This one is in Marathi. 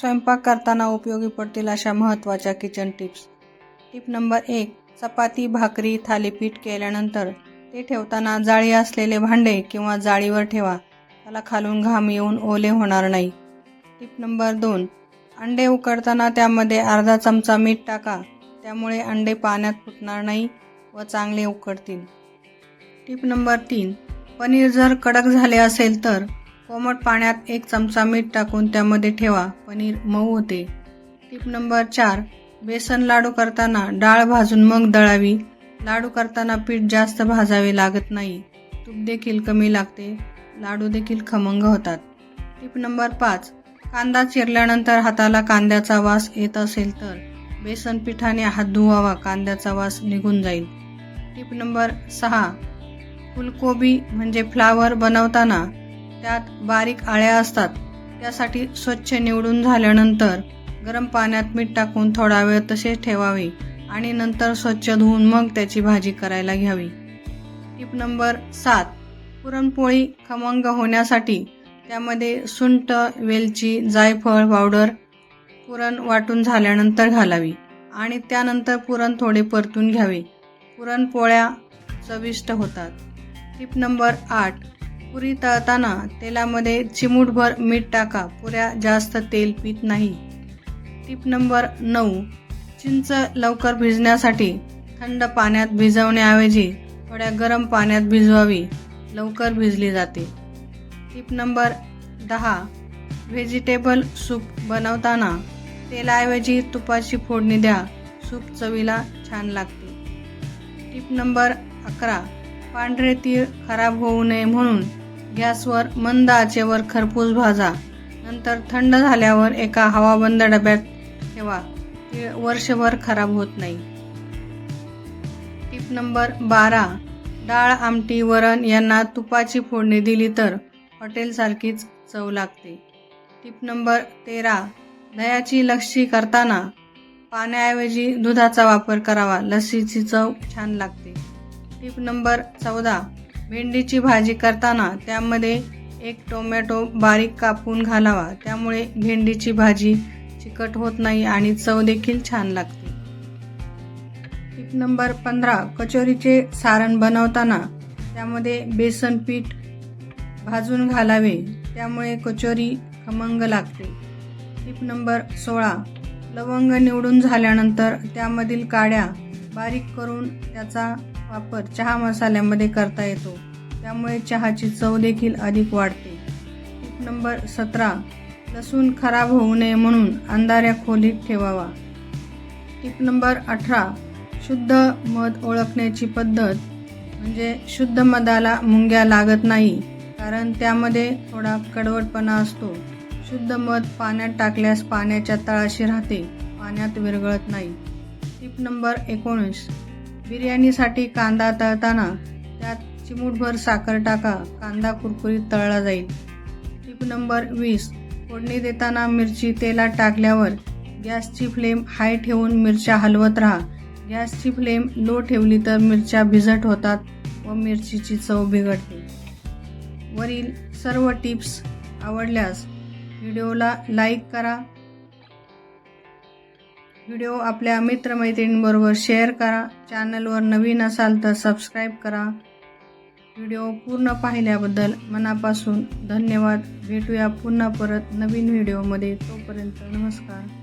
स्वयंपाक करताना उपयोगी पडतील अशा महत्त्वाच्या किचन टिप्स टिप नंबर एक चपाती भाकरी थालीपीठ केल्यानंतर ते ठेवताना जाळी असलेले भांडे किंवा जाळीवर ठेवा. त्याला खालून घाम येऊन ओले होणार नाही. टिप नंबर दोन अंडे उकडताना त्यामध्ये अर्धा चमचा मीठ टाका. त्यामुळे अंडे पाण्यात फुटणार नाही व चांगले उकडतील. टिप नंबर तीन पनीर जर कडक झाले असेल तर कोमट पाण्यात एक चमचा मीठ टाकून त्यामध्ये ठेवा. पनीर मऊ होते. टिप नंबर चार बेसन लाडू करताना डाळ भाजून मग दळावी. लाडू करताना पीठ जास्त भाजावे लागत नाही. तूप देखील कमी लागते. लाडू देखील खमंग होतात. टिप नंबर पाच कांदा चिरल्यानंतर हाताला कांद्याचा वास येत असेल तर बेसन पिठाने हात धुवावा. कांद्याचा वास निघून जाईल. टिप नंबर सहा फुलकोबी म्हणजे फ्लावर बनवताना त्यात बारीक आळ्या असतात. त्यासाठी स्वच्छ निवडून झाल्यानंतर गरम पाण्यात मीठ टाकून थोडा वेळ तसेच ठेवावे आणि नंतर स्वच्छ धुवून मग त्याची भाजी करायला घ्यावी. टिप नंबर सात. पुरणपोळी खमंग होण्यासाठी त्यामध्ये सुंट वेलची जायफळ पावडर पुरण वाटून झाल्यानंतर घालावी आणि त्यानंतर पुरण थोडे परतून घ्यावे. पुरणपोळ्या चविष्ट होतात. टिप नंबर आठ. पुरी तळताना तेलामध्ये चिमूटभर मीठ टाका. पुऱ्या जास्त तेल पित नाही. टिप नंबर नऊ. चिंच लवकर भिजण्यासाठी थंड पाण्यात भिजवण्याऐवजी थोड्या गरम पाण्यात भिजवावी. लवकर भिजली जाते. टिप नंबर दहा. व्हेजिटेबल सूप बनवताना तेलाऐवजी तुपाची फोडणी द्या. सूप चवीला छान लागते. टिप नंबर अकरा. पांढरे तीळ खराब होऊ नये म्हणून गॅसवर मंद आचेवर खरपूस भाजा. नंतर थंड झाल्यावर एका हवाबंद डब्यात ठेवा. ते वर्षभर खराब होत नाही. टिप नंबर बारा. डाळ आमटी वरण यांना तुपाची फोडणी दिली तर हॉटेलसारखीच चव लागते. टिप नंबर तेरा. दह्याची लस्सी करताना पाण्याऐवजी दुधाचा वापर करावा. लस्सीची चव छान लागते. टिप नंबर चौदा. भेंडीची भाजी करताना त्यामध्ये एक टोमॅटो बारीक कापून घालावा. त्यामुळे भेंडीची भाजी चिकट होत नाही आणि चव देखील छान लागते. टिप नंबर पंधरा कचोरीचे सारण बनवताना त्यामध्ये बेसन पीठ भाजून घालावे. त्यामुळे कचोरी खमंग लागते. टिप नंबर सोळा लवंग निवडून झाल्यानंतर त्यामधील काड्या बारीक करून त्याचा वापर चहा मसाल्यामध्ये करता येतो. त्यामुळे चहाची चव देखील अधिक वाढते. टिप नंबर सतरा. लसूण खराब होऊ नये म्हणून अंधाऱ्या खोलीत ठेवावा. टिप नंबर अठरा. शुद्ध मध ओळखण्याची पद्धत म्हणजे शुद्ध मधाला मुंग्या लागत नाही कारण त्यामध्ये थोडा कडवटपणा असतो. शुद्ध मध पाण्यात टाकल्यास पाण्याच्या तळाशी राहते पाण्यात विरघळत नाही. टिप नंबर एकोणीस. बिर्याणीसाठी कांदा तळताना त्यात चिमूटभर साखर टाका. कांदा कुरकुरीत तळला जाईल. टिप नंबर वीस. फोडणी देताना मिरची तेलात टाकल्यावर गॅसची फ्लेम हाय ठेवून मिरच्या हलवत राहा. गॅसची फ्लेम लो ठेवली तर मिरच्या भिजट होतात व मिरचीची चव बिघडते. वरील सर्व टिप्स आवडल्यास व्हिडिओला लाईक करा. व्हिडिओ आपल्या मित्रमैत्रिणींबरोबर शेअर करा. चॅनलवर नवीन असाल तर सबस्क्राईब करा. व्हिडिओ पूर्ण पाहिल्याबद्दल मनापासून धन्यवाद. भेटूया पुन्हा परत नवीन व्हिडिओमध्ये. तोपर्यंत नमस्कार.